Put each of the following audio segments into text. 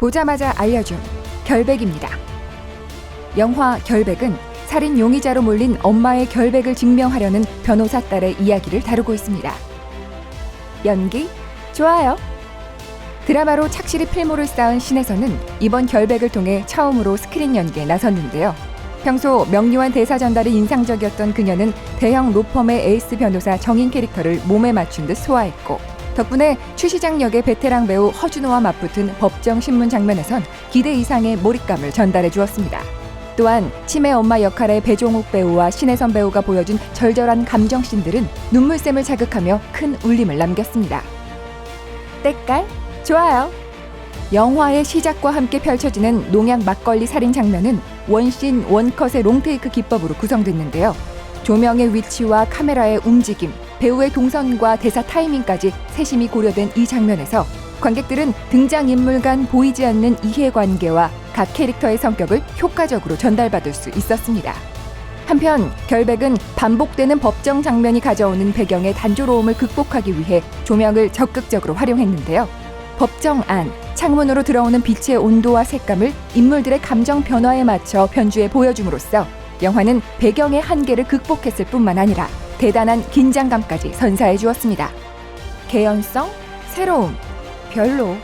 보자마자 알려준 결백입니다. 영화 결백은 살인 용의자로 몰린 엄마의 결백을 증명하려는 변호사 딸의 이야기를 다루고 있습니다. 연기 좋아요. 드라마로 착실히 필모를 쌓은 신에서는 이번 결백을 통해 처음으로 스크린 연기에 나섰는데요. 평소 명료한 대사 전달이 인상적이었던 그녀는 대형 로펌의 에이스 변호사 정인 캐릭터를 몸에 맞춘 듯 소화했고 덕분에 추시장 역의 베테랑 배우 허준호와 맞붙은 법정 신문 장면에선 기대 이상의 몰입감을 전달해 주었습니다. 또한 치매 엄마 역할의 배종욱 배우와 신혜선 배우가 보여준 절절한 감정 씬들은 눈물샘을 자극하며 큰 울림을 남겼습니다. 때깔 좋아요. 영화의 시작과 함께 펼쳐지는 농약 막걸리 살인 장면은 원씬 원컷의 롱테이크 기법으로 구성됐는데요. 조명의 위치와 카메라의 움직임, 배우의 동선과 대사 타이밍까지 세심히 고려된 이 장면에서 관객들은 등장인물 간 보이지 않는 이해관계와 각 캐릭터의 성격을 효과적으로 전달받을 수 있었습니다. 한편 결백은 반복되는 법정 장면이 가져오는 배경의 단조로움을 극복하기 위해 조명을 적극적으로 활용했는데요. 법정 안, 창문으로 들어오는 빛의 온도와 색감을 인물들의 감정 변화에 맞춰 변주해 보여줌으로써 영화는 배경의 한계를 극복했을 뿐만 아니라 대단한 긴장감까지 선사해 주었습니다. 개연성, 새로움, 별로.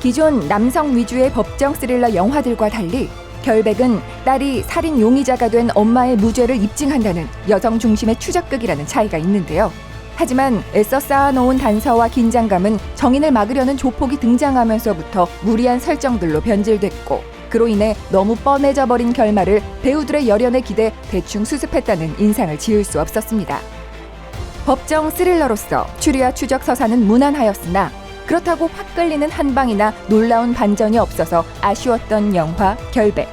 기존 남성 위주의 법정 스릴러 영화들과 달리 결백은 딸이 살인 용의자가 된 엄마의 무죄를 입증한다는 여성 중심의 추적극이라는 차이가 있는데요. 하지만 애써 쌓아놓은 단서와 긴장감은 정인을 막으려는 조폭이 등장하면서부터 무리한 설정들로 변질됐고 그로 인해 너무 뻔해져 버린 결말을 배우들의 열연에 기대 대충 수습했다는 인상을 지울 수 없었습니다. 법정 스릴러로서 추리와 추적 서사는 무난하였으나 그렇다고 확 끌리는 한방이나 놀라운 반전이 없어서 아쉬웠던 영화 결백.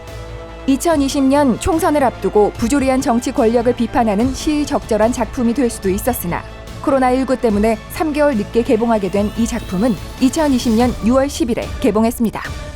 2020년 총선을 앞두고 부조리한 정치 권력을 비판하는 시의적절한 작품이 될 수도 있었으나 코로나19 때문에 3개월 늦게 개봉하게 된 이 작품은 2020년 6월 10일에 개봉했습니다.